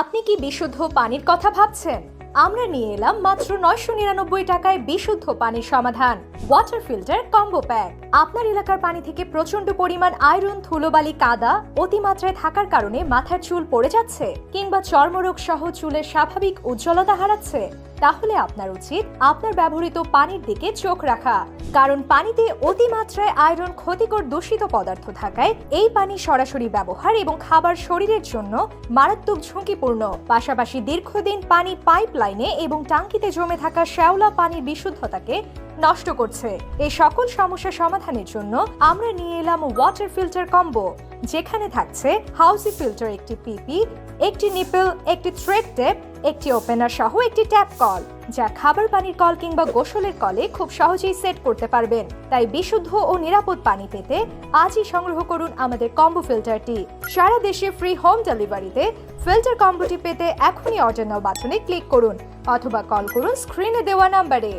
আপনি কি বিশুদ্ধ পানির কথা ভাবছেন? আমরা নিয়ে এলাম মাত্র নয়শো নিরানব্বই টাকায় বিশুদ্ধ পানির সমাধান। ওয়াটার ফিল্টার কম্বো প্যাক আপনার এলাকার পানি থেকে প্রচণ্ড পরিমাণ আয়রন ধুলোবালি, কাদা অতিমাত্রায় থাকার কারণে মাথার চুল পড়ে যাচ্ছে কিংবা চর্মরোগ সহ চুলের স্বাভাবিক উজ্জ্বলতা হারাচ্ছে। তাহলে আপনার উচিত আপনার ব্যবহৃত পানির দিকে চোখ রাখা। কারণ পানিতে অতিমাত্রায় আয়রন ক্ষতিকর দূষিত পদার্থ থাকায় এই পানি সরাসরি ব্যবহার এবং খাবার শরীরের জন্য মারাত্মক ঝুঁকিপূর্ণ। পাশাপাশি দীর্ঘদিন পানি পাইপ লাইনে এবং টাঙ্কিতে জমে থাকা শ্যাওলা পানির বিশুদ্ধতাকে নষ্ট করছে। এই সকল সমস্যা সমাধানের জন্য আমরা নিয়ে এলাম ওয়াটার ফিল্টার কম্বো যেখানে থাকছে হাউসি ফিল্টার একটি পিপি একটি নিপল, একটি থ্রেড টেপ একটি ওপেনার সহ একটি ট্যাপ কল যা খাবার পানির কল কিংবা গোসলের কলে খুব সহজেই সেট করতে পারবেন। তাই বিশুদ্ধ ও নিরাপদ পানি পেতে আজই সংগ্রহ করুন আমাদের কম্বো ফিল্টারটি সারা দেশে ফ্রি হোম ডেলিভারিতে ফিল্টার কম্বোটি পেতে এখনই অর্ডার বাটনে ক্লিক করুন, অথবা কল করুন স্ক্রিনে দেওয়া নাম্বারে